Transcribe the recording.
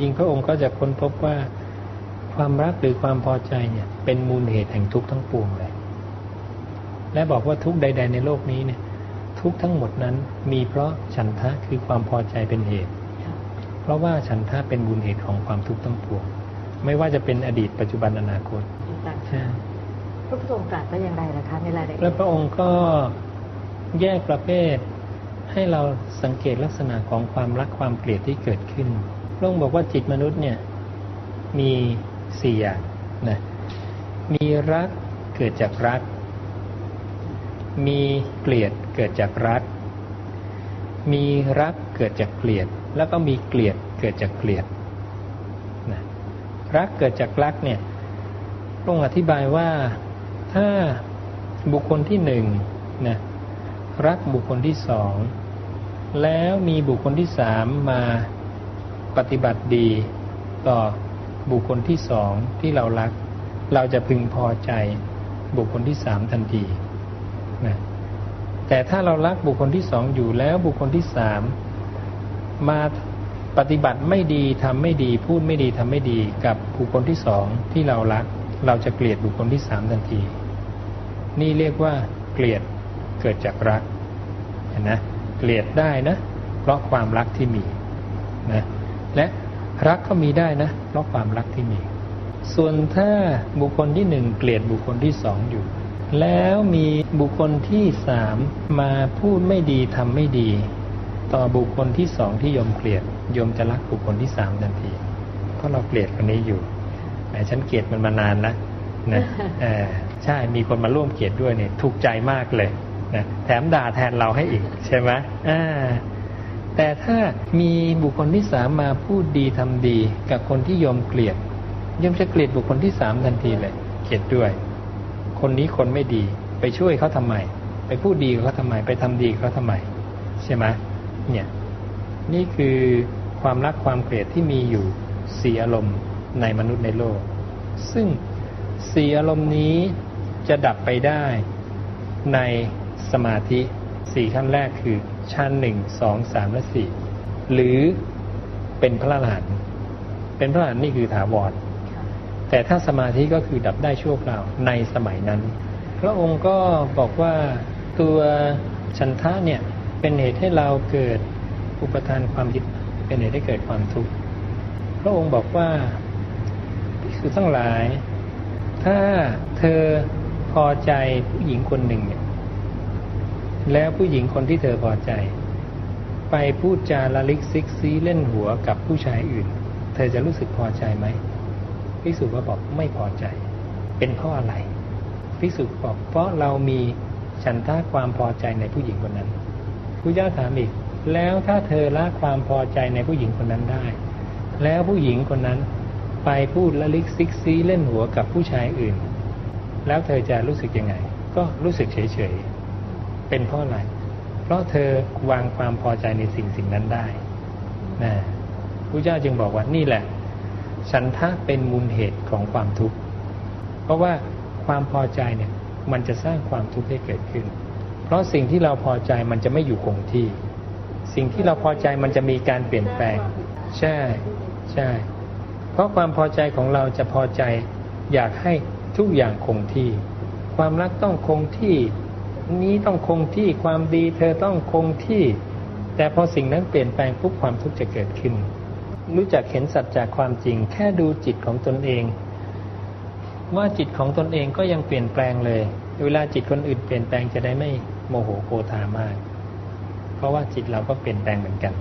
จริงพระองค์ก็จะค้นพบว่าความรักหรือความพอใจเนี่ย เป็นมูลเหตุแห่งทุกข์ทั้งปวงเลย และบอกว่าทุกข์ใด ๆ ในโลกนี้เนี่ย ทุกข์ทั้งหมดนั้นมีเพราะฉันทะคือความพอใจเป็นเหตุ เพราะว่าฉันทะเป็นมูลเหตุของความทุกข์ทั้งปวง ไม่ว่าจะเป็นอดีตปัจจุบันอนาคตใช่พระพุทธองค์ตรัสว่าอย่างไรล่ะคะในรายละเอียดและพระองค์ก็แยกประเภทให้เราสังเกตลักษณะของความรักความเกลียดที่เกิดขึ้นพ ระองค์บอกว่าจิตมนุษย์เนี่ยมีสี่อย่างนะมีรักเกิดจากรัก มีเกลียดเกิดจากรัก มีรักเกิดจากเกลียด แล้วก็มีเกลียดเกิดจากเกลียดนะรักเกิดจากรักเนี่ยพระองค์อธิบายว่าถ้าบุคคลที่หนึ่งนะรักบุคคลที่สองแล้วมีบุคคลที่สามมา ปฏิบัติดีต่อบุคคลที่สองที่เรารัก เราจะพึงพอใจบุคคลที่สามทันทีนะแต่ถ้าเรารักบุคคลที่สองอยู่แล้วบุคคลที่สามมาปฏิบัติไม่ดีทำไม่ดี พูดไม่ดีทำไม่ดีกับบุคคลที่สองที่เรารัก เราจะเกลียดบุคคลที่สามทันที นี่เรียกว่าเกลียดเกิดจากรักเห็นนะเกลียดได้นะ เพราะความรักที่มีนะ และรักก็มีได้นะเพราะความรักที่มี ส่วนถ้าบุคคลที่หนึ่งเกลียดบุคคลที่สองอยู่ แล้วมีบุคคลที่สามมาพูดไม่ดีทำไม่ดี ต่อบุคคลที่สองที่ยมเกลียดยมจะรักบุคคลที่สามทันที เพราะเราเกลียดคนนี้อยู่แหมฉันเกลียดมันมานานแล้วนะเออใช่มีคนมาร่วมเกลียดด้วยเนี่ยถูกใจมากเลยนะแถมด่าแทนเราให้อีกใช่ไหมอ่า แต่ถ้ามีบุคคลที่สามมาพูดดีทำดี กับคนที่โยมเกลียดโยมจะเกลียดบุคคลที่สามทันทีเลยเกลียดด้วย คนนี้คนไม่ดี ไปช่วยเขาทำไม ไปพูดดีกับเขาทำไม ไปทำดีกับเขาทำไม ใช่ไหมเนี่ยนี่คือความรักความเกลียดที่มีอยู่สี่อารมณ์ในมนุษย์ในโลก ซึ่งสี่อารมณ์นี้จะดับไปได้ในสมาธิสี่ขั้นแรกคือ ชั้นหนึ่งสองสามและสี่หรือเป็นพระอรหันต์เป็นพระอรหันต์นี่คือถาวรแต่ถ้าสมาธิก็คือดับได้ชั่วคราวในสมัยนั้น พระองค์ก็บอกว่าตัวฉันทะเนี่ยเป็นเหตุให้เราเกิดอุปทานความยึดเป็นเหตุให้เกิดความทุกข์พระองค์บอกว่าภิกษุทั้งหลาย ถ้าเธอพอใจผู้หญิงคนหนึ่งเนี่ย แล้วผู้หญิงคนที่เธอพอใจ ไปพูดจาละลิกซิกซีเล่นหัวกับผู้ชายอื่น เธอจะรู้สึกพอใจไหมภิกษุก็บอกไม่พอใจ เป็นเพราะอะไรภิกษุบอกเพราะเรามีฉันทะความพอใจในผู้หญิงคนนั้นผู้เจ้าถามอีก แล้วถ้าเธอละความพอใจในผู้หญิงคนนั้นได้ แล้วผู้หญิงคนนั้นไปพูดละลิกซิกซีเล่นหัวกับผู้ชายอื่น แล้วเธอจะรู้สึกยังไง ก็รู้สึกเฉยๆ เป็นเพราะอะไร เพราะเธอวางความพอใจในสิ่งสิ่งนั้นได้นะพระเจ้าจึงบอกว่านี่แหละ ฉันทะเป็นมูลเหตุของความทุกข์ เพราะว่าความพอใจเนี่ยมันจะสร้างความทุกข์ให้เกิดขึ้น เพราะสิ่งที่เราพอใจมันจะไม่อยู่คงที่ สิ่งที่เราพอใจมันจะมีการเปลี่ยนแปลง ใช่ใช่ เพราะความพอใจของเราจะพอใจ อยากให้ทุกอย่างคงที่ ความรักต้องคงที่ นี้ต้องคงที่ความดีเธอต้องคงที่ แต่พอสิ่งนั้นเปลี่ยนแปลงปุ๊บความทุกข์จะเกิดขึ้น รู้จักเห็นสัจจากความจริง แค่ดูจิตของตนเอง ว่าจิตของตนเองก็ยังเปลี่ยนแปลงเลย เวลาจิตคนอื่นเปลี่ยนแปลงจะได้ไม่โมโหโกธามาก เพราะว่าจิตเราก็เปลี่ยนแปลงเหมือนกัน